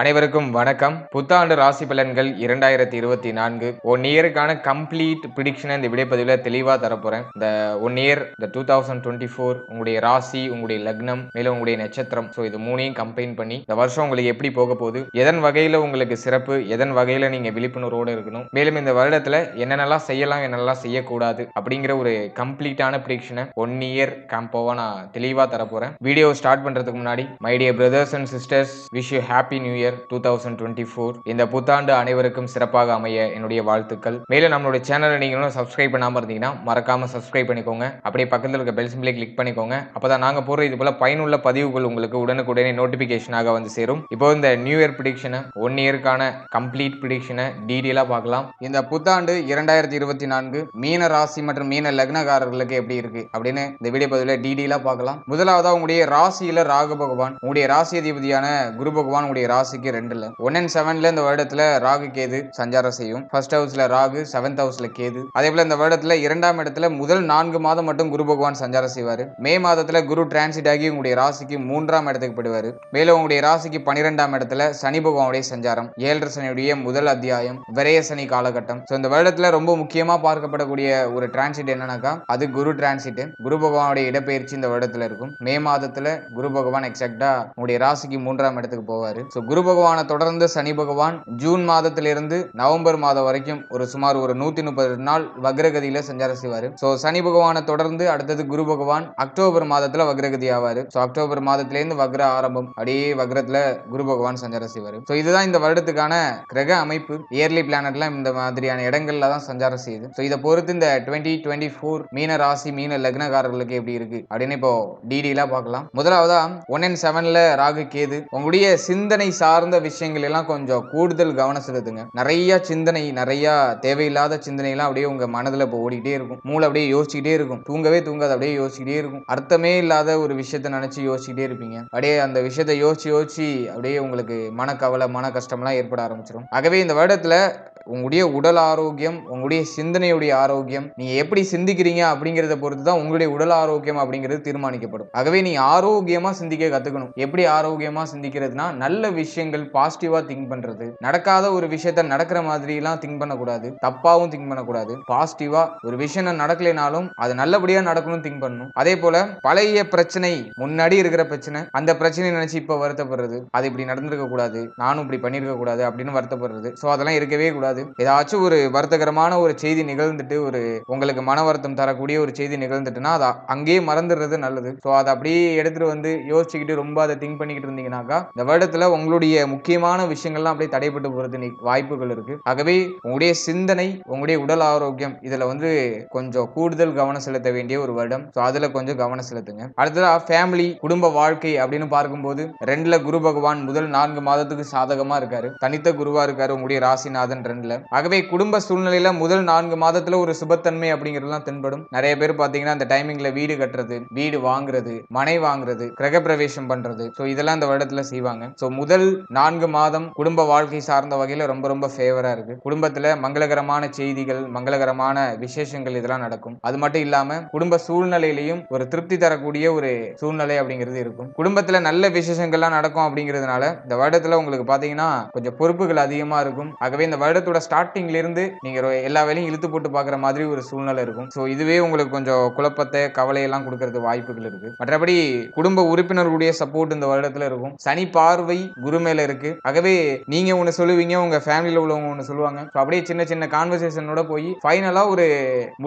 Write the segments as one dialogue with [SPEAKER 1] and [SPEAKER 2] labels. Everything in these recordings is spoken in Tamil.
[SPEAKER 1] அனைவருக்கும் வணக்கம். புத்தாண்டு ராசி பலன்கள் இரண்டாயிரத்தி இருபத்தி நான்கு ஒன் இயருக்கான கம்ப்ளீட் ப்ரிடிக்ஷனை இந்த விடைப்பதிவில் தெளிவாக தரப்போறேன். இந்த ஒன் இயர் இந்த டூ தௌசண்ட் டுவெண்ட்டி ஃபோர் உங்களுடைய ராசி உங்களுடைய லக்னம் மேலும் உங்களுடைய நட்சத்திரம். ஸோ இது மூணையும் கம்பைன் பண்ணி இந்த வருஷம் உங்களுக்கு எப்படி போக போகுது எதன் வகையில் உங்களுக்கு சிறப்பு எதன் வகையில் நீங்கள் விழிப்புணர்வோடு இருக்கணும் மேலும் இந்த வருடத்தில் என்னென்னலாம் செய்யலாம் என்னென்னலாம் செய்யக்கூடாது அப்படிங்கிற ஒரு கம்ப்ளீட்டான ப்ரிடிக்ஷனை ஒன் இயர் கேம்போவாக நான் தெளிவாக தரப்போகிறேன் வீடியோ ஸ்டார்ட் பண்ணுறதுக்கு முன்னாடி my dear brothers and sisters wish you happy new year two thousand twenty four. இந்த புத்தாண்டு அனைவருக்கும் சிறப்பாக அமைய என்னுடைய வாழ்த்துக்கள். மேலும் நம்மளுடைய சேனலை நீங்களும் சப்ஸ்கிரைப் பண்ணாமல் இருந்தீங்கன்னா மறக்காம சப்ஸ்கிரைப் பண்ணிக்கோங்க. அப்படியே பக்கத்தில் இருக்க பெல் சிம்பிளை கிளிக் பண்ணிக்கோங்க. அப்பதான் நாங்கள் போகிற இது போல பயனுள்ள பதிவுகள் உங்களுக்கு உடனுக்குடனே நோட்டிஃபிகேஷனாக வந்து சேரும். இப்போ இந்த நியூ இயர் ப்ரிடிக்ஷனை ஒன் இயருக்கான கம்ப்ளீட் ப்ரிடிக்ஷனை டீடெயிலாக பார்க்கலாம். இந்த புத்தாண்டு இரண்டாயிரத்தி இருபத்தி நான்கு மீன ராசி மற்றும் மீன லக்னக்காரர்களுக்கு எப்படி இருக்கு அப்படின்னு இந்த வீடியோ பதிவில் டீடெயிலாக பார்க்கலாம். முதலாவதா உங்களுடைய ராசியில ராகு பகவான் உங்களுடைய ராசி அதிபதியான குரு பகவான் உங்களுடைய ராசி ராசிக்கு ரெண்டுல. ஒன் அண்ட் செவன்ல இந்த வருடத்துல ராகு கேது சஞ்சாரம் செய்யும். ஃபர்ஸ்ட் ஹவுஸ்ல ராகு செவன்த் ஹவுஸ்ல கேது. அதே போல இந்த வருடத்துல இரண்டாம் இடத்துல முதல் நான்கு மாதம் மட்டும் குரு பகவான் சஞ்சாரம் செய்வார். மே மாதத்துல குரு டிரான்சிட் ஆகி உங்களுடைய ராசிக்கு மூன்றாம் இடத்துக்கு போயிடுவாரு. மேலும் உங்களுடைய ராசிக்கு பனிரெண்டாம் இடத்துல சனி பகவானுடைய சஞ்சாரம். ஏழரை சனியுடைய முதல் அத்தியாயம் விரைய சனி காலகட்டம். ஸோ இந்த வருடத்துல ரொம்ப முக்கியமா பார்க்கப்படக்கூடிய ஒரு டிரான்சிட் என்னன்னாக்கா அது குரு டிரான்சிட் குரு பகவானுடைய இடப்பெயர்ச்சி இந்த வருடத்துல இருக்கும். மே மாதத்துல குரு பகவான் எக்ஸாக்டா உங்களுடைய ராசிக்கு மூன்றாம் இடத்துக்கு போவார். ஸோ குரு குரு பகவானை தொடர்ந்து சனி பகவான் ஜூன் மாதத்திலிருந்து நவம்பர் மாதம் வரைக்கும் ஒரு சுமார் ஒரு நூத்தி முப்பது நாள் வக்ரகதியில சஞ்சாரம் செய்வாரு. சோ சனி பகவானை தொடர்ந்து அடுத்தது குரு பகவான் அக்டோபர் மாதத்துல வக்ரகதி ஆவாரு. சோ அக்டோபர் மாதத்திலேருந்து வக்ர ஆரம்பம் அப்படியே வக்ரத்துல குரு பகவான் சஞ்சாரம் செய்வாரு. சோ இதுதான் இந்த வருடத்துக்கான கிரக அமைப்பு. இயர்லி பிளானட்லாம் இந்த மாதிரியான இடங்கள்ல தான் சஞ்சாரம் செய்யுது. ஸோ இதை பொறுத்து இந்த டுவெண்ட்டி டுவெண்ட்டி ஃபோர் மீன ராசி மீன லக்னக்காரர்களுக்கு எப்படி இருக்கு? அப்படின்னு இப்போ டீடெயிலாக பார்க்கலாம். முதலாவதா ஒன் அண்ட் செவன்ல ராகு கேது. உங்களுடைய சிந்தனை சார்ந்த விஷயங்கள் எல்லாம் கொஞ்சம் கூடுதல் கவனம் செலுத்துங்க. நிறைய சிந்தனை நிறைய தேவையில்லாத சிந்தனை எல்லாம் அப்படியே உங்க மனதுல இப்போ ஓடிக்கிட்டே இருக்கும். மூளை அப்படியே யோசிச்சுக்கிட்டே இருக்கும். தூங்கவே தூங்காது அப்படியே யோசிச்சுக்கிட்டே இருக்கும். அர்த்தமே இல்லாத ஒரு விஷயத்த நினைச்சு யோசிச்சுக்கிட்டே இருப்பீங்க. அப்படியே அந்த விஷயத்தை யோசிச்சு யோசிச்சு அப்படியே உங்களுக்கு மனக்கவலை மன கஷ்டம்லாம் ஏற்பட ஆரம்பிச்சிடும் ஆகவே இந்த வருடத்துல உங்களுடைய உடல் ஆரோக்கியம் உங்களுடைய சிந்தனையுடைய ஆரோக்கியம் நீங்க எப்படி சிந்திக்கிறீங்க அப்படிங்கிறத பொறுத்து தான் உங்களுடைய உடல் ஆரோக்கியம் அப்படிங்கிறது தீர்மானிக்கப்படும். ஆகவே நீ ஆரோக்கியமா சிந்திக்க கத்துக்கணும். எப்படி ஆரோக்கியமா சிந்திக்கிறதுனா நல்ல விஷயங்கள் பாசிட்டிவா திங்க் பண்றது. நடக்காத ஒரு விஷயத்த நடக்கிற மாதிரி எல்லாம் திங்க் பண்ணக்கூடாது. தப்பாவும் திங்க் பண்ணக்கூடாது. பாசிட்டிவா ஒரு விஷயம் நடக்கலைனாலும் அது நல்லபடியா நடக்கணும் திங்க் பண்ணணும். அதே போல பழைய பிரச்சனை முன்னாடி இருக்கிற பிரச்சனை அந்த பிரச்சனையை நினைச்சு இப்ப வருத்தப்படுறது. அது இப்படி நடந்திருக்க கூடாது நானும் இப்படி பண்ணிருக்க கூடாது அப்படின்னு வருத்தப்படுறது. ஸோ அதெல்லாம் இருக்கவே கூடாது. ஏதாச்சும் ஒரு வருத்தகரமான ஒரு செய்தி நிகழ்ந்துட்டு ஒரு உங்களுக்கு மன வருத்தம் தரக்கூடிய ஒரு செய்தி நிகழ்ந்துட்டுனா அதை அங்கேயே மறந்துடுறது நல்லது. ஸோ அதை அப்படியே எடுத்துட்டு வந்து யோசிச்சுக்கிட்டு ரொம்ப அதை திங்க் பண்ணிக்கிட்டு இருந்தீங்கன்னாக்கா இந்த வருடத்துல உங்களுடைய முக்கியமான விஷயங்கள்லாம் அப்படியே தடைப்பட்டு போறது வாய்ப்புகள் இருக்கு. ஆகவே உங்களுடைய சிந்தனை உங்களுடைய உடல் ஆரோக்கியம் இதுல வந்து கொஞ்சம் கூடுதல் கவனம் செலுத்த வேண்டிய ஒரு வருடம். ஸோ அதுல கொஞ்சம் கவனம் செலுத்துங்க. அடுத்ததாக ஃபேமிலி குடும்ப வாழ்க்கை அப்படின்னு பார்க்கும்போது ரெண்டுல குரு பகவான் முதல் நான்கு மாதத்துக்கு சாதகமா இருக்காரு. தனித்த குருவா இருக்காரு உங்களுடைய ராசிநாதன் ரெண்டுல ஆகவே குடும்ப சூழ்நிலையில முதல் நான்கு மாதத்துல ஒரு சுபத்தன்மை அப்படிங்கிறதுலாம் தென்படும். நிறைய பேர் பாத்தீங்கன்னா அந்த டைமிங்ல வீடு கட்டுறது வீடு வாங்குறது மனை வாங்குறது கிரகப்பிரவேசம் பண்றது. ஸோ இதெல்லாம் இந்த வருடத்துல செய்வாங்க. ஸோ முதல் நான்கு மாதம் குடும்ப வாழ்க்கை சார்ந்த வகையில ரொம்ப ரொம்ப ஃபேவரா இருக்கு. குடும்பத்துல மங்களகரமான செய்திகள் மங்களகரமான விசேஷங்கள் இதெல்லாம் நடக்கும். அது மட்டும் இல்லாம குடும்ப சூழ்நிலையிலையும் ஒரு திருப்தி தரக்கூடிய ஒரு சூழ்நிலை அப்படிங்கிறது இருக்கும். குடும்பத்துல நல்ல விசேஷங்கள்லாம் நடக்கும் அப்படிங்கிறதுனால இந்த வருடத்துல உங்களுக்கு பாத்தீங்கன்னா கொஞ்சம் பொறுப்புகள் அதிகமா இருக்கும். ஆகவே இந்த வருடத்தோட ஸ்டார்டிங்ல ஸ்டார்டிங்லேருந்து நீங்கள் எல்லா வேலையும் இழுத்து போட்டு பார்க்குற மாதிரி ஒரு சூழ்நிலை இருக்கும். ஸோ இதுவே உங்களுக்கு கொஞ்சம் குழப்பத்தை கவலையெல்லாம் கொடுக்கறது வாய்ப்புகள் இருக்கு. மற்றபடி குடும்ப உறுப்பினர்களுடைய சப்போர்ட் இந்த வருடத்தில் இருக்கும். சனி பார்வை குரு மேல இருக்கு. ஆகவே நீங்க ஒன்று சொல்லுவீங்க உங்க ஃபேமிலியில் உள்ளவங்க ஒன்று சொல்லுவாங்க. ஸோ அப்படியே சின்ன சின்ன கான்வர்சேஷனோட போய் ஃபைனலாக ஒரு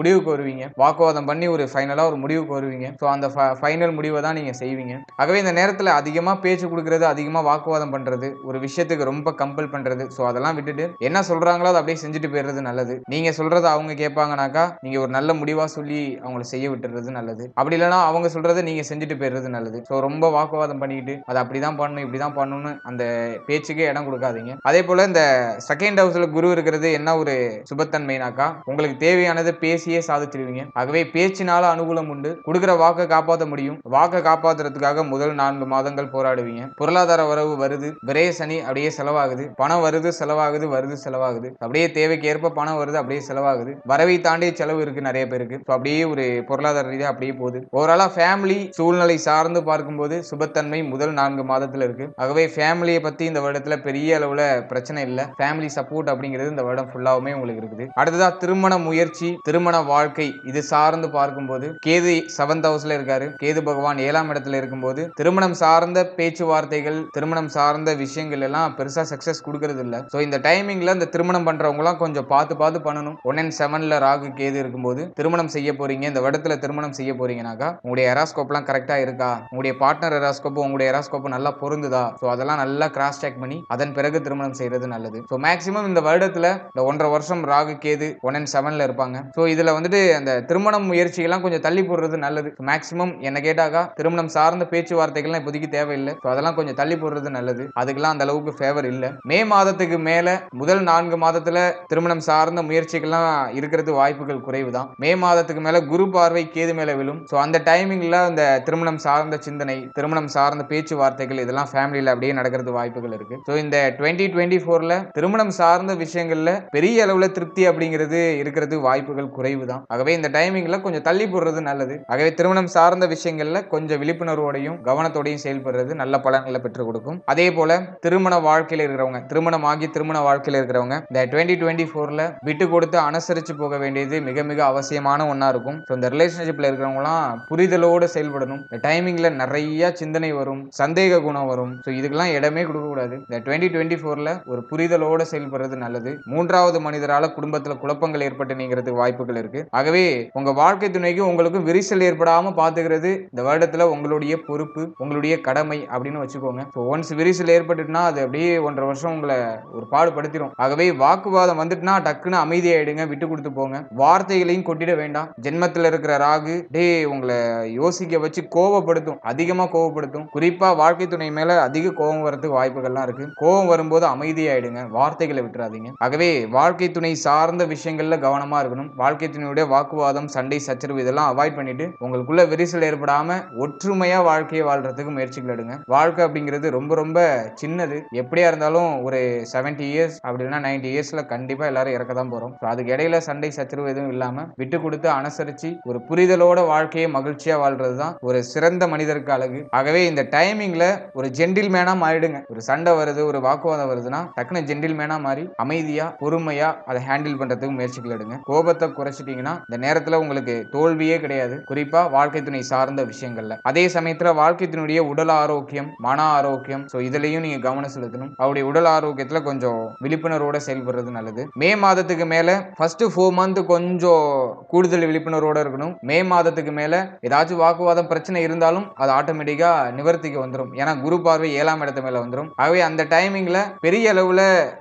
[SPEAKER 1] முடிவுக்கு வருவீங்க. வாக்குவாதம் பண்ணி ஒரு ஃபைனலாக ஒரு முடிவுக்கு வருவீங்க. ஸோ அந்த ஃபைனல் முடிவை தான் நீங்கள் செய்வீங்க. ஆகவே இந்த நேரத்தில் அதிகமாக பேச்சு கொடுக்கறது அதிகமாக வாக்குவாதம் பண்ணுறது ஒரு விஷயத்துக்கு ரொம்ப கம்பல் பண்ணுறது ஸோ அதெல்லாம் விட்டுட்டு என்ன சொல்கிறாங்க சொல்றாங்களோ அதை அப்படியே செஞ்சுட்டு போயிடுறது நல்லது. நீங்க சொல்றதை அவங்க கேட்பாங்கனாக்கா நீங்க ஒரு நல்ல முடிவா சொல்லி அவங்கள செய்ய விட்டுறது நல்லது. அப்படி இல்லைன்னா அவங்க சொல்றதை நீங்க செஞ்சுட்டு போயிடுறது நல்லது. ஸோ ரொம்ப வாக்குவாதம் பண்ணிக்கிட்டு அதை அப்படிதான் பண்ணணும் இப்படிதான் பண்ணணும்னு அந்த பேச்சுக்கே இடம் கொடுக்காதீங்க. அதே போல இந்த செகண்ட் ஹவுஸ்ல குரு இருக்கிறது என்ன ஒரு சுபத்தன்மைனாக்கா உங்களுக்கு தேவையானதை பேசியே சாதிச்சிருவீங்க. ஆகவே பேச்சினால அனுகூலம் உண்டு. கொடுக்குற வாக்கை காப்பாற்ற முடியும். வாக்கை காப்பாத்துறதுக்காக முதல் நான்கு மாதங்கள் போராடுவீங்க. பொருளாதார வரவு வருது. விரைய சனி அப்படியே செலவாகுது. பணம் வருது செலவாகுது வருது செலவாகுது. அப்படியே தேவைக்கு ஏற்ப பணம் வருது அப்படியே செலவாகுது. வரவை தாண்டி செலவு இருக்கு நிறைய பேருக்கு. So அப்படியே ஒரு பொருளாதார ரீதியாக அப்படியே போகுது. ஓவராலா ஃபேமிலி சூழ்நிலை சார்ந்து பார்க்கும்போது சுபத்தன்மை முதல் நான்கு மாதத்துல இருக்கு. ஆகவே ஃபேமிலியை பத்தி இந்த வருடத்துல பெரிய அளவுல பிரச்சனை இல்லை. ஃபேமிலி சப்போர்ட் அப்படிங்கிறது இந்த வருடம் ஃபுல்லாகவுமே உங்களுக்கு இருக்குது. அடுத்ததா திருமண முயற்சி திருமண வாழ்க்கை இது சார்ந்து பார்க்கும்போது கேது செவன்த் ஹவுஸ்ல இருக்காரு. கேது பகவான் ஏழாம் இடத்துல இருக்கும்போது திருமணம் சார்ந்த பேச்சுவார்த்தைகள் திருமணம் சார்ந்த விஷயங்கள் எல்லாம் பெருசா சக்சஸ் கொடுக்கறது இல்லை ஸோ இந்த டைமிங்ல இந்த திருமண திருமணம் பண்றவங்கலாம் கொஞ்சம் பார்த்து பார்த்து பண்ணணும். ஒன் அண்ட் செவன்ல ராகு கேது இருக்கும்போது திருமணம் செய்ய போறீங்க. இந்த வருடத்துல திருமணம் செய்ய போறீங்கனாக்கா உங்களுடைய எராஸ்கோப்லாம் கரெக்டா இருக்கா? உங்களுடைய பார்ட்னர் எராஸ்கோப்பும் உங்களுடைய எராஸ்கோப்பும் நல்லா பொருந்துதா? ஸோ அதெல்லாம் நல்லா கிராஸ் செக் பண்ணி அதன் பிறகு திருமணம் செய்யறது நல்லது. ஸோ மேக்ஸிமம் இந்த வருடத்துல இந்த ஒன்றரை வருஷம் ராகு கேது ஒன் அண்ட் செவன்ல இருப்பாங்க. ஸோ இதுல வந்துட்டு அந்த திருமணம் முயற்சிகள்லாம் கொஞ்சம் தள்ளி போடுறது நல்லது. மேக்ஸிமம் என்ன கேட்டாக்கா திருமணம் சார்ந்த பேச்சுவார்த்தைகள்லாம் இப்போதைக்கு தேவையில்லை. ஸோ அதெல்லாம் கொஞ்சம் தள்ளி போடுறது நல்லது. அதுக்கெல்லாம் அந்த அளவுக்கு ஃபேவர் இல்லை. மே மாதத்துக்கு மேல முதல் நான்கு மாதத்துல திருமணம் சார்ந்த முயற்சிகள்லாம் இருக்கிறது வாய்ப்புகள் குறைவு தான் மே மாதத்துக்கு மேல குரு பார்வை கேது மேல விழும். ஸோ அந்த டைமிங்ல அந்த திருமணம் சார்ந்த சிந்தனை திருமணம் சார்ந்த பேச்சுவார்த்தைகள் இதெல்லாம் ஃபேமிலியில அப்படியே நடக்கிறது வாய்ப்புகள் இருக்கு. ஸோ இந்த டுவெண்ட்டி டுவெண்ட்டி ஃபோர்ல திருமணம் சார்ந்த விஷயங்கள்ல பெரிய அளவுல திருப்தி அப்படிங்கிறது இருக்கிறது வாய்ப்புகள் குறைவு தான் ஆகவே இந்த டைமிங்ல கொஞ்சம் தள்ளி போடுறது நல்லது. ஆகவே திருமணம் சார்ந்த விஷயங்கள்ல கொஞ்சம் விழிப்புணர்வோடையும் கவனத்தோடையும் செயல்படுறது நல்ல பலன்களை பெற்றுக் கொடுக்கும். அதே போல திருமண வாழ்க்கையில் இருக்கிறவங்க திருமணம் ஆகி திருமண வாழ்க்கையில் இருக்கிறவங்க இந்த டுவெண்ட்டி டுவெண்ட்டி ஃபோரில் விட்டு கொடுத்து அனுசரித்து போக வேண்டியது மிக மிக அவசியமான ஒன்றா இருக்கும். ஸோ இந்த ரிலேஷன்ஷிப்பில் இருக்கிறவங்களாம் புரிதலோடு செயல்படணும். இந்த டைமிங்கில் நிறைய சிந்தனை வரும் சந்தேக குணம் வரும். ஸோ இதுக்கெல்லாம் இடமே கொடுக்கக்கூடாது. இந்த டுவெண்ட்டி டுவெண்ட்டி ஃபோரில் ஒரு புரிதலோடு செயல்படுறது நல்லது. மூன்றாவது மனிதரால் குடும்பத்தில் குழப்பங்கள் ஏற்பட்டு நீங்கிறதுக்கு வாய்ப்புகள் இருக்கு. ஆகவே உங்க வாழ்க்கை துணைக்கு உங்களுக்கும் விரிசல் ஏற்படாமல் பார்த்துக்கிறது இந்த வருடத்தில் உங்களுடைய பொறுப்பு உங்களுடைய கடமை அப்படின்னு வச்சுக்கோங்க. ஸோ ஒன்ஸ் விரிசல் ஏற்பட்டுனா அது அப்படியே ஒன்றரை வருஷம் உங்களை ஒரு பாடுபடுத்திடும் ஆகவே வாக்குவாதம் வந்துட்டுனா டக்குன்னு அமைதியாயிடுங்க விட்டு கொடுத்து போங்க. வார்த்தைகளையும் கொட்டிட வேண்டாம். ஜென்மத்தில் இருக்கிற ராகு டே உங்களை யோசிக்க வச்சு கோவப்படுத்தும். அதிகமாக கோவப்படுத்தும். குறிப்பா வாழ்க்கை துணை மேல அதிக கோபம் வரதுக்கு வாய்ப்புகள்லாம் இருக்கு. கோபம் வரும்போது அமைதியாயிடுங்க. வார்த்தைகளை விட்டுறாதீங்க. ஆகவே வாழ்க்கை துணை சார்ந்த விஷயங்கள்ல கவனமா இருக்கணும். வாழ்க்கை துணையுடைய வாக்குவாதம் சண்டை சச்சரவு இதெல்லாம் அவாய்ட் பண்ணிட்டு உங்களுக்குள்ள விரிசல் ஏற்படாம ஒற்றுமையா வாழ்க்கையை வாழ்றதுக்கு முயற்சிகள் எடுங்க. வாழ்க்கை அப்படிங்கிறது ரொம்ப ரொம்ப சின்னது. எப்படியா இருந்தாலும் ஒரு 70 இயர்ஸ் அப்படின்னா நைன்டி இயர்ஸ்ல கண்டிப்பா எல்லாரும் இறக்க தான் போறோம் அதுக்கு இடையில சண்டை சச்சரவு எதுவும் இல்லாம விட்டு கொடுத்து அனுசரிச்சு ஒரு புரிதலோட வாழ்க்கையை மகிழ்ச்சியா வாழ்றது தான் ஒரு சிறந்த மனிதருக்கு அழகு. ஆகவே இந்த டைமிங்ல ஒரு ஜென்டில் மேனா மாறிடுங்க. ஒரு சண்டை வருது ஒரு வாக்குவாதம் வருதுன்னா டக்குனு ஜென்டில் மேனா மாறி அமைதியா பொறுமையா அதை ஹேண்டில் பண்றதுக்கு முயற்சிகள் எடுங்க. கோபத்தை குறைச்சிட்டீங்கன்னா இந்த நேரத்துல உங்களுக்கு தோல்வியே கிடையாது. குறிப்பா வாழ்க்கை துணை சார்ந்த விஷயங்கள்ல. அதே சமயத்துல வாழ்க்கை துணையுடைய உடல் ஆரோக்கியம் மன ஆரோக்கியம். ஸோ இதுலயும் நீங்க கவனம் செலுத்தணும். அவருடைய உடல் ஆரோக்கியத்துல கொஞ்சம் விழிப்புணர்வோட செயல்படுறது நல்லது. மே மாதத்துக்கு மேல ஃபர்ஸ்ட் ஃபோர் மந்த் கொஞ்சம் கூடுதல் விழிப்புணர்வோட இருக்கணும். மே மாதத்துக்கு மேல ஏதாச்சும் வாக்குவாதம் பிரச்சனை இருந்தாலும் அது ஆட்டோமேட்டிக்கா நிவர்த்திக்கு வந்துடும் ஏன்னா குரு பார்வை ஏழாம் இடத்து மேல வந்துடும் ஆகவே அந்த டைமிங்ல பெரிய அளவுல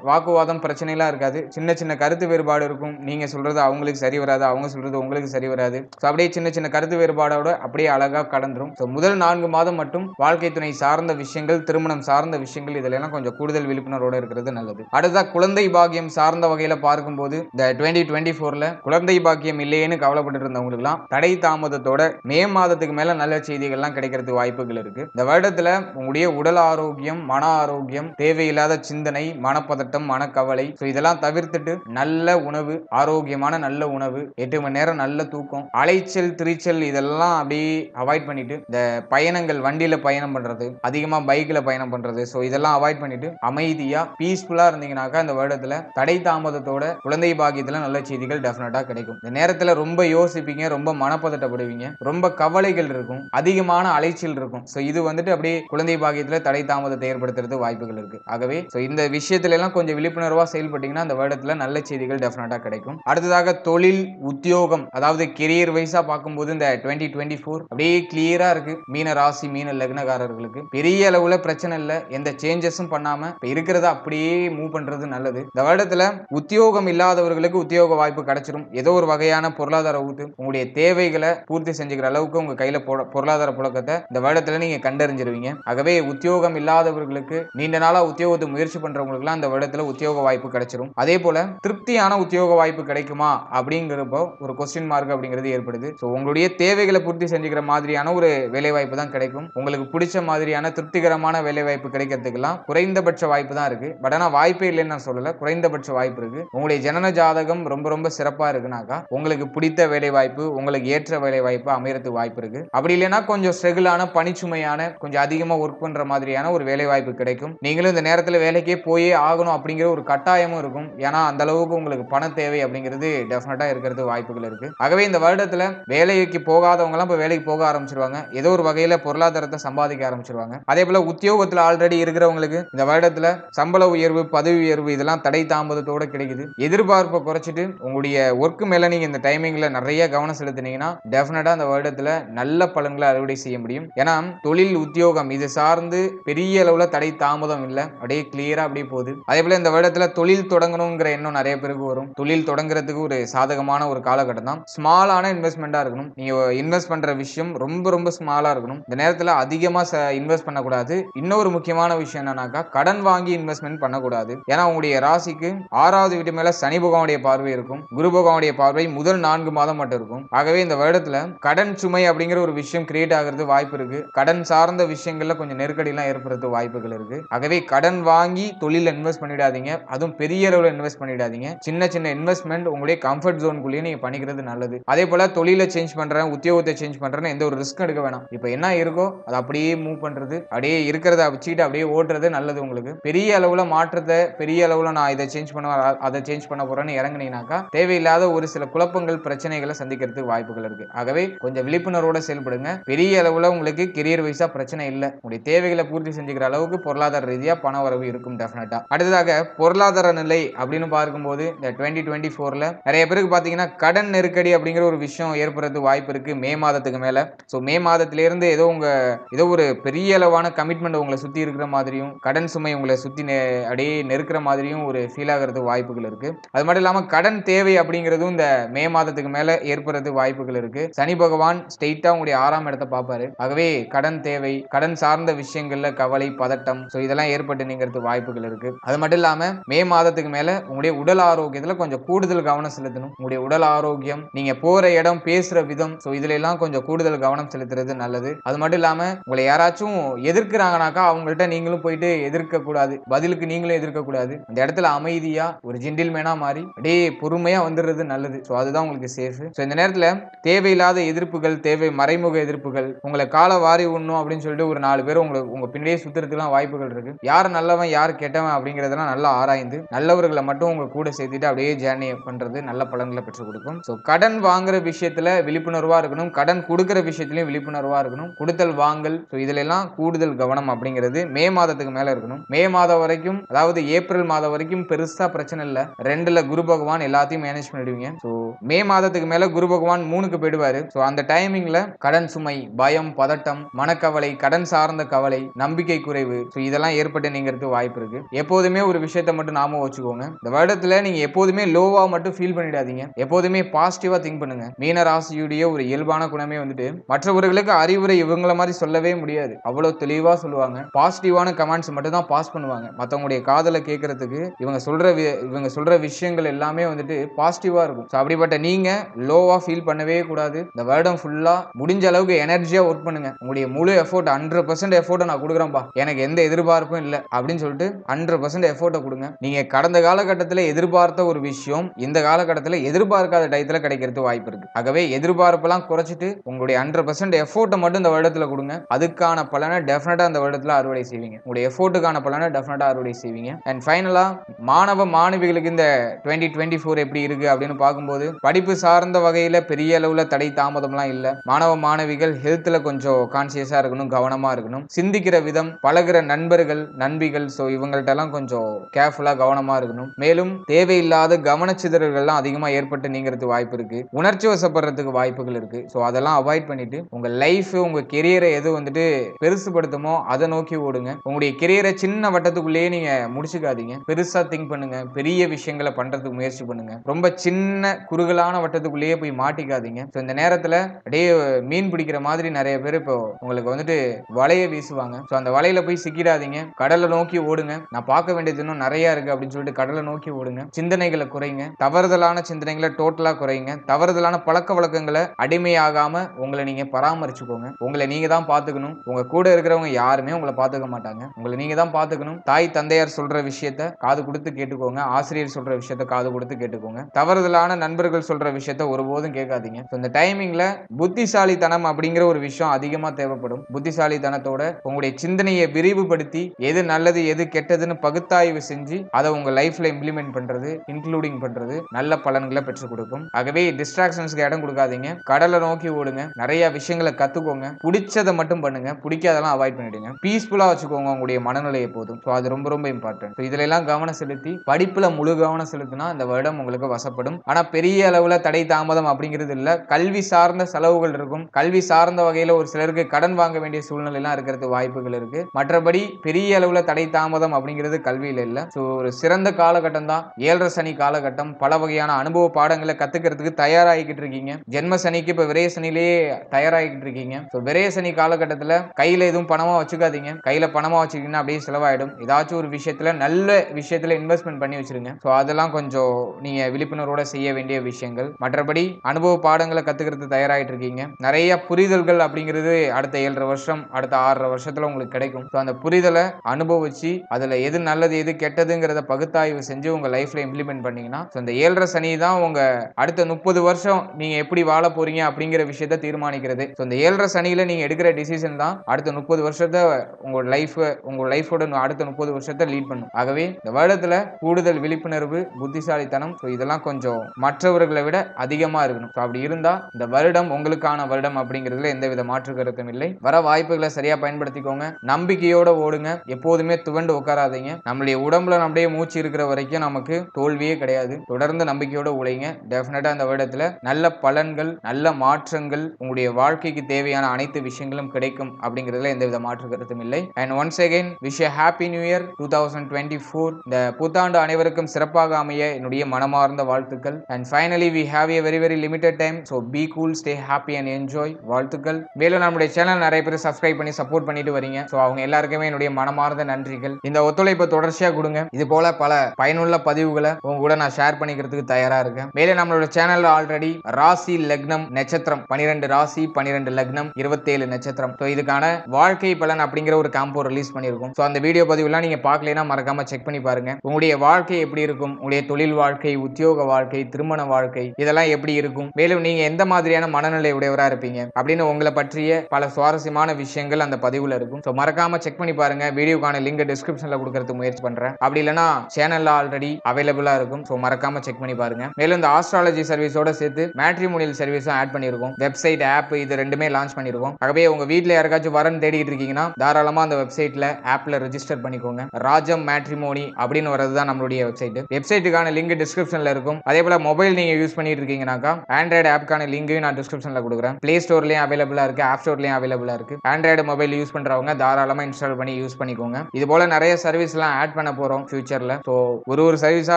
[SPEAKER 1] வாக்குவாதம் பிரச்சனைலாம் இருக்காது. சின்ன சின்ன கருத்து வேறுபாடு இருக்கும். நீங்க சொல்றது அவங்களுக்கு சரி வராது அவங்க சொல்றது உங்களுக்கு சரி வராது. அப்படியே சின்ன சின்ன கருத்து வேறுபாடோட அப்படியே அழகா கடந்துரும். முதல் நான்கு மாதம் மட்டும் வாழ்க்கை துணை சார்ந்த விஷயங்கள் திருமணம் சார்ந்த விஷயங்கள் இதுல கொஞ்சம் கூடுதல் விழிப்புணர்வோட இருக்கிறது நல்லது. அடுத்தா குழந்தை பாக்கியம் சார்ந்த வகையில பார்க்கும்போது இந்த டுவெண்ட்டி டுவெண்ட்டி ஃபோர்ல குழந்தை பாக்கியம் இல்லையேன்னு கவலைப்பட்டு இருந்தவங்களுக்குலாம் தடை தாமதத்தோட மே மாதத்துக்கு மேல நல்ல செய்திகள்லாம் கிடைக்கிறதுக்கு வாய்ப்புகள் இருக்கு. இந்த வருடத்துல உங்களுடைய உடல் ஆரோக்கியம் மன ஆரோக்கியம் தேவையில்லாத சிந்தனை மனப்பதட்டம் மனக்கவலை ஸோ இதெல்லாம் தவிர்த்துட்டு நல்ல உணவு ஆரோக்கியமான நல்ல உணவு எட்டு மணி நேரம் நல்ல தூக்கம் அலைச்சல் திரிச்சல் இதெல்லாம் அப்படியே அவாய்ட் பண்ணிட்டு இந்த பயணங்கள் வண்டியில பயணம் பண்றது அதிகமா பைக்ல பயணம் பண்றது ஸோ இதெல்லாம் அவாய்ட் பண்ணிட்டு அமைதியா பீஸ்ஃபுல்லா இருந்தீங்கன்னாக்கா இந்த வருடத்துல தடை தாமதத்தோட குழந்தை பாக்கியத்துல நல்ல செய்திகள் டெஃபினட்டா கிடைக்கும். இந்த நேரத்துல ரொம்ப யோசிப்பீங்க ரொம்ப மனப்பதட்டப்படுவீங்க ரொம்ப கவலைகள் இருக்கும் அதிகமான அலைச்சல் இருக்கும். ஸோ இது வந்துட்டு அப்படியே குழந்தை பாக்கியத்துல தடை தாமதத்தை ஏற்படுத்துறது வாய்ப்புகள் இருக்கு. ஆகவே ஸோ இந்த விஷயத்துல எல்லாம் கொஞ்சம் விழிப்புணர்வா செயல்பட்டீங்கன்னா அந்த வருடத்துல நல்ல செய்திகள் டெஃபினட்டா கிடைக்கும். அடுத்ததாக தொழில் உத்தியோகம் அதாவது கெரியர் வைஸா பார்க்கும்போது இந்த டுவெண்ட்டி டுவெண்ட்டி ஃபோர் அப்படியே கிளியரா இருக்கு. மீன ராசி மீன லக்னக்காரர்களுக்கு. பெரிய அளவுல பிரச்சனை இல்லை. எந்த சேஞ்சஸும் பண்ணாம இப்ப இருக்கிறத அப்படியே மூவ் பண்றது நல்லது. இந்த வருடத்துல உத்தியோகம் இல்லாதவர்களுக்கு உத்தியோக வாய்ப்பு கிடைச்சிரும். ஏதோ ஒரு வகையான பொருளாதார ஊத்து உங்களுடைய தேவைகளை பூர்த்தி செஞ்சுக்கிற அளவுக்கு உங்க கையில பொருளாதார புழக்கத்தை இந்த வருடத்துல நீங்க கண்டறிஞ்சிருவீங்க. ஆகவே உத்தியோகம் இல்லாதவர்களுக்கு நீண்ட நாளா உத்தியோகத்தை முயற்சி பண்ணுறவங்களுக்குலாம் இந்த வருடத்துல உத்தியோக வாய்ப்பு கிடைச்சிரும். அதே போல திருப்தியான உத்தியோக வாய்ப்பு கிடைக்குமா அப்படிங்கிறப்போ ஒரு கொஸ்டின் மார்க் அப்படிங்கிறது ஏற்படுது. ஸோ உங்களுடைய தேவைகளை பூர்த்தி செஞ்சுக்கிற மாதிரியான ஒரு வேலை வாய்ப்பு தான் கிடைக்கும். உங்களுக்கு பிடிச்ச மாதிரியான திருப்திகரமான வேலை வாய்ப்பு கிடைக்கிறதுக்கெல்லாம் குறைந்தபட்ச வாய்ப்பு தான் இருக்கு. பட் ஆனால் வாய்ப்பே இல்லைன்னு நான் சொல்லல. குறைந்தபட்ச வாய்ப்பு இருக்கு. உங்களுடைய ஜனன ஜாதகம் ரொம்ப ரொம்ப சிறப்பா இருக்குனாக்கா உங்களுக்கு பிடித்த வேலை வாய்ப்பு உங்களுக்கு ஏற்ற வேலை வாய்ப்பு அமையறதுக்கு வாய்ப்பு இருக்கு. அப்படி இல்லைன்னா கொஞ்சம் ஸ்ட்ரகிளான பணிச்சுமையான கொஞ்சம் அதிகமா ஒர்க் பண்ற மாதிரியான ஒரு வேலை வாய்ப்பு கிடைக்கும். நீங்களும் இந்த நேரத்துல வேலைக்கே போயே ஆகணும் அப்படிங்கிற ஒரு கட்டாயமும் இருக்கும். ஏன்னா அந்த அளவுக்கு உங்களுக்கு பண தேவை அப்படிங்கிறது டெஃபினட்டா இருக்கிறது வாய்ப்புகள் இருக்கு. ஆகவே இந்த வருடத்துல வேலைக்கு போகாதவங்க எல்லாம் வேலைக்கு போக ஆரம்பிச்சிருவாங்க. ஏதோ ஒரு வகையில பொருளாதாரத்தை சம்பாதிக்க ஆரம்பிச்சிருவாங்க. அதே போல உத்தியோகத்துல ஆல்ரெடி இருக்கிறவங்களுக்கு இந்த வருடத்துல சம்பள உயர்வு பதவி உயர்வு இதெல்லாம் தடை தாமதத்தோட கிடைக்குது. எதிர்பார்ப்பை குறைச்சிட்டு உங்களுடைய ஒர்க் மேல நீங்க இந்த டைமிங்ல நிறைய கவனம் செலுத்தினீங்கன்னா டெஃபினட்டாக அந்த வருடத்துல நல்ல பலன்களை அறுவடை செய்ய முடியும். ஏன்னா தொழில் உத்தியோகம் இது சார்ந்து பெரிய அளவுல தடை தாமதம் இல்லை. அப்படியே கிளியரா அப்படியே போகுது. அதே போல இந்த வருடத்துல தொழில் தொடங்கணுங்கிற எண்ணம் நிறைய பேருக்கு வரும். தொழில் தொடங்குறதுக்கு ஒரு சாதகமான ஒரு காலகட்டம் தான். ஸ்மாலான இன்வெஸ்ட்மெண்டா இருக்கணும். நீங்க இன்வெஸ்ட் பண்ற விஷயம் ரொம்ப ரொம்ப ஸ்மாலா இருக்கணும். இந்த நேரத்துல அதிகமா இன்வெஸ்ட் பண்ணக்கூடாது. இன்னொரு முக்கியமான விஷயம் என்னன்னாக்கா கடன் வாங்கி இன்வெஸ்ட்மெண்ட் பண்ணக்கூடாது. ஏன்னா உங்களுடைய ராசிக்கு ஆறாவது வீட்டு மேல சனி பகவானுடைய பார்வை இருக்கும். குரு பகவானுடைய பார்வை முதல் நான்கு மாதம் மட்டும் இருக்கும். ஆகவே இந்த வருடத்துல கடன் சுமை அப்படிங்கிற ஒரு விஷயம் கிரியேட் ஆகிறது வாய்ப்பு இருக்கு. கடன் சார்ந்த விஷயங்கள்ல கொஞ்சம் நெருக்கடி எல்லாம் ஏற்படுறது வாய்ப்புகள் இருக்கு. ஆகவே கடன் வாங்கி தொழில இன்வெஸ்ட் பண்ணிடாதீங்க. அதுவும் பெரிய அளவுல இன்வெஸ்ட் பண்ணிடாதீங்க. சின்ன சின்ன இன்வெஸ்ட்மெண்ட் உங்களுடைய கம்ஃபர்ட் ஜோனுக்குள்ளேயே நீங்க பண்ணிக்கிறது நல்லது. அதே போல தொழிலை சேஞ்ச் பண்றேன் உத்தியோகத்தை சேஞ்ச் பண்றேன்னு எந்த ஒரு ரிஸ்க் எடுக்க வேணாம். இப்போ என்ன இருக்கோ அதை அப்படியே மூவ் பண்றது அப்படியே இருக்கிறத வச்சுக்கிட்டு அப்படியே ஓட்டுறது நல்லது உங்களுக்கு. பெரிய அளவுல மாற்றத்தை பெரிய அளவுல நான் இதை சேஞ்ச் பண்ண அதை சேஞ்ச் பண்ண போறேன்னு இறங்குனீங்கனாக்கா தேவையில்லாத ஒரு சில குழப்பங்கள் பிரச்சனைகளை சந்திக்கிறதுக்கு வாய்ப்புகள் இருக்கு. ஆகவே கொஞ்சம் விழிப்புணர்வோட செயல்படுங்க. பெரிய அளவுல உங்களுக்கு கெரியர் வைஸா பிரச்சனை இல்லை. உங்களுடைய தேவைகளை பூர்த்தி செஞ்சுக்கிற அளவுக்கு பொருளாதார ரீதியா பண வரவு இருக்கும் டெஃபினட்டா அடுத்ததாக பொருளாதார நிலை அப்படின்னு பார்க்கும்போது இந்த டுவெண்ட்டி டுவெண்ட்டி ஃபோர்ல நிறைய பேருக்கு பாத்தீங்கன்னா கடன் நெருக்கடி அப்படிங்கிற ஒரு விஷயம் ஏற்படுறது வாய்ப்பு இருக்கு மே மாதத்துக்கு மேல. ஸோ மே மாதத்திலிருந்து ஏதோ உங்க ஏதோ ஒரு பெரிய அளவான கமிட்மெண்ட் உங்களை சுத்தி இருக்கிற மாதிரியும் கடன் சுமை உங்களை சுத்தி நெ- அப்படியே நெருக்கிற மாதிரியும் ஒரு ஃபீல் ஆகிறது வாய்ப்புகள் இருக்கு. அது மட்டும் இல்லாமல் கடன் தேவை அப்படிங்கிறதும் இந்த மே மாதத்துக்கு மேல ஏற்படுறது வாய்ப்புகள் இருக்கு. சனி பகவான் ஸ்ட்ரெயிட்டா உங்களுடைய ஆறாம் இடத்தை பார்ப்பாரு. ஆகவே கடன் தேவை கடன் சார்ந்த விஷயங்கள்ல கவலை பதட்டம் ஸோ இதெல்லாம் ஏற்பட்டு நீங்கிறது வாய்ப்புகள் இருக்கு. அது மட்டும் இல்லாம மே மாதத்துக்கு மேல உங்களுடைய உடல் ஆரோக்கியத்துல கொஞ்சம் கூடுதல் கவனம் செலுத்தணும். உங்களுடைய உடல் ஆரோக்கியம் நீங்க போற இடம் பேசுற விதம் ஸோ இதுல எல்லாம் கொஞ்சம் கூடுதல் கவனம் செலுத்துறது நல்லது. அது மட்டும் இல்லாம உங்களை யாராச்சும் எதிர்க்கிறாங்கனாக்கா அவங்கள்ட்ட நீங்களும் போயிட்டு எதிர்க்க கூடாது பதிலுக்கு நீங்களும் எதிர்க்க கூடாது அந்த இடத்துல அமைதியா ஒரு ஜென்டில்மேனா மாறி அப்படியே பொறுமையா வந்துடுறது நல்லது. ஸோ அதுதான் உங்களுக்கு சேஃப் ஸோ இந்த நேரத்தில் தேவையில்லாத எதிர்ப்புகள் தேவை மறைமுக எதிர்ப்புகள் உங்களை கால வாரி உண்ணும் அப்படின்னு சொல்லிட்டு ஒரு நாலு பேர் உங்களை உங்க பின்னாடியே சுத்துறதுக்குலாம் வாய்ப்புகள் இருக்கு. யார் நல்லவன் யார் கெட்டவன் அப்படிங்கறதெல்லாம் நல்லா ஆராய்ந்து நல்லவர்களை மட்டும் உங்க கூட சேர்த்துட்டு அப்படியே ஜேர்னி பண்றது நல்ல பலன்களை பெற்றுக் கொடுக்கும். ஸோ கடன் வாங்குற விஷயத்துல விழிப்புணர்வா இருக்கணும். கடன் கொடுக்குற விஷயத்துலையும் விழிப்புணர்வா இருக்கணும். கொடுத்தல் வாங்கல். ஸோ இதுலெல்லாம் கூடுதல் கவனம் அப்படிங்கிறது மே மாதத்துக்கு மேல இருக்கணும். மே மாதம் வரைக்கும் அதாவது ஏப்ரல் மாதம் வரைக்கும் பெருசா பிரச்சனை இல்லை. ரெண்டுல குரு பகவான் எல்லாத்தையும் மேனேஜ் பண்ணிடுவீங்க. ஸோ மே மாதத்துக்கு மேல குரு பகவான் மூணுக்கு போயிடுவாரு. ஸோ அந்த டைமிங்ல கடன் சுமை பயம் பதட்டம் மனக்கவலை கடன் சார்ந்த கவலை நம்பிக்கை குறைவு ஸோ இதெல்லாம் ஏற்பட்டு நீங்கிறது வாய்ப்பு இருக்கு. எப்போதுமே ஒரு விஷயத்த மட்டும் நாம வச்சுக்கோங்க. இந்த வருடத்துல நீங்க எப்போதுமே லோவா மட்டும் ஃபீல் பண்ணிடாதீங்க. எப்போதுமே பாசிட்டிவா திங்க் பண்ணுங்க. மீன ராசியுடைய ஒரு இயல்பான குணமே வந்துட்டு மற்றவர்களுக்கு அறிவுரை இவங்கள மாதிரி சொல்லவே முடியாது. அவ்வளவு தெளிவா சொல்லுவாங்க. பாசிட்டிவான கமெண்ட்ஸ் மட்டும் தான் பாஸ் பண்ணுவாங்க. மற்றவங்களுடைய காதலை கேட்கறதுக்கு இவங்க சொல்கிற வி- இவங்க சொல்கிற விஷயங்கள் எல்லாமே வந்துட்டு பாசிட்டிவாக இருக்கும். ஸோ அப்படிப்பட்ட நீங்கள் லோவாக ஃபீல் பண்ணவே கூடாது. இந்த வருடம் ஃபுல்லாக முடிஞ்ச அளவுக்கு எனர்ஜியாக ஒர்க் பண்ணுங்க. உங்களுடைய முழு எஃபோர்ட் ஹண்ட்ரட் பர்சன்ட் எஃபோர்ட்டை நான் கொடுக்குறேன்ப்பா எனக்கு எந்த எதிர்பார்ப்பும் இல்லை. அப்படின்னு சொல்லிட்டு ஹண்ட்ரட் பர்சன்ட் எஃபோர்ட்டை கொடுங்க. நீங்கள் கடந்த காலகட்டத்தில் எதிர்பார்த்த ஒரு விஷயம் இந்த காலகட்டத்தில் எதிர்பார்க்காத டயத்தில் கிடைக்கிறது வாய்ப்பு இருக்குது ஆகவே எதிர்பார்ப்பெல்லாம் குறைச்சிட்டு உங்களுடைய ஹண்ட்ரட் பர்சன்ட் எஃபோர்ட்டை மட்டும் இந்த வருடத்தில் கொடுங்க. அதுக்கான பலனை டெஃபினட்டாக அந்த வருடத்தில் அறுவடை செய்வீங்க. உங்களுடைய எஃபோர்ட்டுக்கான பலனை டெஃபினட்டாக அறுவடை செய்வீங்க. அண்ட் ஃபைனலாக மாணவ மாணவிகளுக்கு இந்த டுவெண்ட்டி டுவெண்ட்டி ஃபோர் எப்படி இருக்கு அப்படின்னு பார்க்கும்போது படிப்பு சார்ந்த வகையில் பெரிய அளவில் தடை தாமதம்லாம் இல்லை. மாணவ மாணவிகள் ஹெல்த்தில் கொஞ்சம் கான்சியஸாக இருக்கணும் கவனமாக இருக்கணும். சிந்திக்கிற விதம் பழகுற நண்பர்கள் நண்பிகள் ஸோ இவங்கள்ட்டெல்லாம் கொஞ்சம் கேர்ஃபுல்லாக கவனமாக இருக்கணும். மேலும் தேவையில்லாத கவனச்சிதறல்கள்லாம் அதிகமாக ஏற்பட்டு நீங்கிறது வாய்ப்பு இருக்குது உணர்ச்சி வசப்படுறதுக்கு வாய்ப்புகள் இருக்குது ஸோ அதெல்லாம் அவாய்ட் பண்ணிவிட்டு உங்கள் லைஃப் உங்கள் கெரியரை எது வந்துட்டு பெருசுபடுத்துமோ அதை நோக்கி ஓடுங்க. உங்களுடைய கெரியரை சின்ன வட்டத்துக்குள்ளேயே நீங்கள் முடிச்சுக்காதீங்க. பெருசாக பெருசா திங்க் பண்ணுங்க. பெரிய விஷயங்களை பண்ணுறதுக்கு முயற்சி பண்ணுங்க. ரொம்ப சின்ன குறுகலான வட்டத்துக்குள்ளேயே போய் மாட்டிக்காதீங்க. ஸோ இந்த நேரத்தில் அப்படியே மீன் பிடிக்கிற மாதிரி நிறைய பேர் இப்போ உங்களுக்கு வந்துட்டு வலையை வீசுவாங்க. ஸோ அந்த வலையில போய் சிக்கிடாதீங்க. கடலை நோக்கி ஓடுங்க. நான் பார்க்க வேண்டியது இன்னும் நிறையா இருக்குது அப்படின்னு சொல்லிட்டு கடலை நோக்கி ஓடுங்க. சிந்தனைகளை குறைங்க. தவறுதலான சிந்தனைகளை டோட்டலாக குறைங்க. தவறுதலான பழக்க வழக்கங்களை அடிமையாகாமல் உங்களை நீங்கள் பராமரிச்சுக்கோங்க. உங்களை நீங்கள் தான் பார்த்துக்கணும். உங்கள் கூட இருக்கிறவங்க யாருமே உங்களை பார்த்துக்க மாட்டாங்க. உங்களை நீங்கள் தான் பார்த்துக்கணும். தாய் தந்தையார் சொல்கிற விஷயத்த காது கொடுத்து கேட்டுக்கோங்க. ஆசிரியர் சொல்ற விஷயத்த காது கொடுத்து கேட்டுக்கோங்க. தவறுதலான நண்பர்கள் சொல்ற விஷயத்த ஒருபோதும் கேட்காதீங்க. இந்த டைமிங்ல புத்திசாலித்தனம் அப்படிங்கிற ஒரு விஷயம் அதிகமா தேவைப்படும். புத்திசாலித்தனத்தோட உங்களுடைய சிந்தனையை விரிவுபடுத்தி எது நல்லது எது கெட்டதுன்னு பகுத்தாய்வு செஞ்சு அதை உங்க லைஃப்ல இம்ப்ளிமெண்ட் பண்றது இன்க்ளூடிங் பண்றது நல்ல பலன்களை பெற்றுக் கொடுக்கும். ஆகவே டிஸ்ட்ராக்ஷன்ஸ்க்கு இடம் கொடுக்காதீங்க. கடலை நோக்கி ஓடுங்க. நிறைய விஷயங்களை கத்துக்கோங்க. பிடிச்சதை மட்டும் பண்ணுங்க. பிடிக்காதெல்லாம் அவாய்ட் பண்ணிடுங்க. பீஸ்ஃபுல்லா வச்சுக்கோங்க உங்களுடைய மனநிலையை போதும். ஸோ அது ரொம்ப ரொம்ப இம்பார்ட்டன்ட் இதுல எல்லாம் கவனம் செலுத்தி படிப்புல முழு கவனம் செலுத்தினா இந்த வருடம் உங்களுக்கு வசப்படும். ஆனா பெரிய அளவுல தடை தாமதம் அப்படிங்கிறது இல்ல. கல்வி சார்ந்த செலவுகள் இருக்கும். கல்வி சார்ந்த வகையில ஒரு சிலருக்கு கடன் வாங்க வேண்டிய சூழ்நிலை எல்லாம் இருக்கிறது வாய்ப்புகள் இருக்கு. மற்றபடி பெரிய அளவுல தடை தாமதம் அப்படிங்கிறது கல்வியில இல்ல. ஸோ ஒரு சிறந்த காலகட்டம் தான். ஏழரை சனி காலகட்டம். பல வகையான அனுபவ பாடங்களை கத்துக்கிறதுக்கு தயாராகிக்கிட்டு இருக்கீங்க. ஜென்ம சனிக்கு இப்ப விரைய சனிலேயே தயாராகிக்கிட்டு இருக்கீங்க. ஸோ விரைய சனி காலகட்டத்துல கையில எதுவும் பணமா வச்சுக்காதீங்க. கையில பணமா வச்சுக்கிட்டீங்கன்னா அப்படியே செலவாயிடும். ஏதாச்சும் ஒரு விஷயத்துல நல்ல விஷயத்துல இன்வெஸ்ட்மெண்ட் பண்ணி வச்சிருங்க. ஸோ அதெல்லாம் கொஞ்சம் நீங்க விழிப்புணர்வோட செய்ய வேண்டிய விஷயங்கள். மற்றபடி அனுபவ பாடங்களை கத்துக்கிறது தயாராகிட்டு இருக்கீங்க. நிறைய புரிதல்கள் அப்படிங்கிறது அடுத்த ஏழரை வருஷம் அடுத்த ஆறரை வருஷத்துல உங்களுக்கு கிடைக்கும். ஸோ அந்த புரிதலை அனுபவிச்சு அதுல எது நல்லது எது கெட்டதுங்கிறத பகுத்தாய்வு செஞ்சு உங்க லைஃப்ல இம்ப்ளிமெண்ட் பண்ணீங்கன்னா ஸோ இந்த ஏழரை சனி தான் உங்க அடுத்த முப்பது வருஷம் நீங்க எப்படி வாழ போறீங்க அப்படிங்கிற விஷயத்த தீர்மானிக்கிறது. ஸோ இந்த ஏழரை சனியில நீங்க எடுக்கிற டிசிஷன் தான் அடுத்த முப்பது வருஷத்தை உங்க லைஃப் உங்க லைஃபோட அடுத்த முப்பது வருஷத்தை லீட் பண்ணும். ஆகவே இந்த இடத்துல கூடுதல் விழிப்புணர்வு புத்திசாலித்தனம் ஸோ இதெல்லாம் கொஞ்சம் மற்றவர்களை விட அதிகமா இருக்கணும். ஸோ அப்படி இருந்தா இந்த வருடம் உங்களுக்கான வருடம் அப்படிங்கிறதுல எந்தவித மாற்று கருத்தும் இல்லை. வர வாய்ப்புகளை சரியா பயன்படுத்திக்கோங்க. நம்பிக்கையோட ஓடுங்க. எப்போதுமே துவண்டு உட்காராதீங்க. நம்மளுடைய உடம்புல நம்முடைய மூச்சு இருக்கிற வரைக்கும் நமக்கு தோல்வியே கிடையாது. தொடர்ந்து நம்பிக்கையோட உழைங்க. டெஃபினட்டா இந்த வருடத்துல நல்ல பலன்கள் நல்ல மாற்றங்கள் உங்களுடைய வாழ்க்கைக்கு தேவையான அனைத்து விஷயங்களும் கிடைக்கும் அப்படிங்கிறதுல எந்தவித மாற்று கருத்தும் இல்லை. And once again wish happy new year two thousand twenty four இந்த புத்தாண்டு அனைவருக்கும் சிறப்பாக அமைய என்னுடைய மனமார்ந்த வாழ்த்துக்கள். And finally we have a very very limited time so be cool stay happy and enjoy வாழ்த்துக்கள். மேலும் நம்முடைய சேனல் நிறைய பேர் சப்ஸ்கிரைப் பண்ணி சப்போர்ட் பண்ணிட்டு வரீங்க. ஸோ அவங்க எல்லாருக்குமே என்னுடைய மனமார்ந்த நன்றிகள். இந்த ஒத்துழைப்பை தொடர்ச்சியாக கொடுங்க. இது போல பல பயனுள்ள பதிவுகளை உங்க கூட நான் ஷேர் பண்ணிக்கிறதுக்கு தயாரா இருக்கேன். மேலே நம்மளோட சேனல்ல ஆல்ரெடி ராசி லக்னம் நட்சத்திரம் பனிரெண்டு ராசி பனிரெண்டு லக்னம் இருபத்தேழு நட்சத்திரம். ஸோ இதுக்கான வாழ்க்கை பலன் அப்படிங்கிற ஒரு காம்போ ரிலீஸ் பண்ணியிருக்கோம். ஸோ அந்த வீடியோ பதிவுலாம் நீங்க பார்க்கலைன்னா மறக்காம செக் பண்ணி பாருங்க. உங்களுடைய வாழ்க்கை எப்படி இருக்கும்? உங்களுடைய தொழில் வாழ்க்கை உத்தியோக வாழ்க்கை திருமண வாழ்க்கை இதெல்லாம் எப்படி இருக்கும்? மேலும் நீங்க எந்த மாதிரியான மனநிலை உடையவரா இருப்பீங்க? அப்படின்னு உங்களை பற்றிய பல சுவாரஸ்யமான விஷயங்கள் அந்த பதிவுல இருக்கும். ஸோ மறக்காம செக் பண்ணி பாருங்க. வீடியோக்கான லிங்க் டிஸ்கிரிப்ஷன்ல கொடுக்கறதுக்கு முயற்சி பண்றேன். அப்படி இல்லைன்னா சேனல்ல ஆல்ரெடி அவைலபிளா இருக்கும். ஸோ மறக்காம செக் பண்ணி பாருங்க. மேலும் இந்த ஆஸ்ட்ராலஜி சர்வீஸோட சேர்த்து மேட்ரிமோனியல் சர்வீஸும் ஆட் பண்ணியிருக்கோம் வெப்சைட் ஆப் இது ரெண்டுமே லான்ச் பண்ணியிருக்கோம் ஆகவே உங்க வீட்டில் யாருக்காச்சும் வரன் தேடிட்டு இருக்கீங்கன்னா தாராளமா அந்த வெப்சைட்ல ஆப்ல ரெஜிஸ்டர் பண்ணிக்கோங்க. ராஜம் மேட்ரிமோனி அப்படின்னு வரது தான் நம்மளுடைய வெப்சைட் வெப்சைட்டுக்கான லிங்க் டிஸ்கிரிப்ஷன்ல இருக்கும். அதே போல மொபைல் நீங்க யூஸ் பண்ணிட்டு இருக்கீங்கன்னாக்கா ஆண்ட்ராய்டு ஆப்க்கான லிங்கையும் நான் டிஸ்கிரிப்ஷன்ல கொடுக்குறேன். பிளே ஸ்டோர்லயும் அவைலபிளா இருக்கு ஆப் ஸ்டோர்லயும் அவைலபிளா இருக்கு. ஆண்ட்ராய்டு மொபைல் யூஸ் பண்றவங்க தாராளமா இன்ஸ்டால் பண்ணி யூஸ் பண்ணிக்கோங்க. இது போல நிறைய சர்வீஸ் எல்லாம் ஆட் பண்ண போறோம் ஃபியூச்சர்ல ஸோ ஒரு ஒரு சர்வீஸா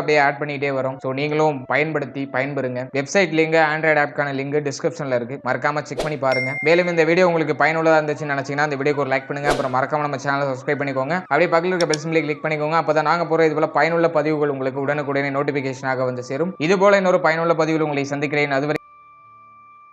[SPEAKER 1] அப்படியே ஆட் பண்ணிட்டே வரும். ஸோ நீங்களும் பயன்படுத்தி பயன்பெறுங்க. வெப்சைட் லிங்க் ஆண்ட்ராய்டு ஆப்க்கான லிங்க் டிஸ்கிரிப்ஷன்ல இருக்கு. மறக்காம செக் பண்ணி பாருங்க. மேலும் இந்த வீடியோ உங்களுக்கு பயனுள்ளதா இருந்துச்சுன்னு நினைச்சீங்கன்னா இந்த வீடியோக்கு ஒரு லைக் பண்ணுங்க. அப்புறம் மறக்காம நம்ம சேனலை சப்ஸ்கிரைப் பண்ணிக்கோங்க. அப்படியே பக்கத்தில் இருக்க பெல் சிம்பிளை கிளிக் பண்ணிக்கோங்க. அப்பதான் நாங்க போகிற இது போல பயனுள்ள பதிவுகள் உங்களுக்கு உடனுக்குடனே நோட்டிபிகேஷனாக வந்து சேரும். இது போல இன்னொரு பயனுள்ள பதிவில் உங்களை சந்திக்கிறேன். அதுவரை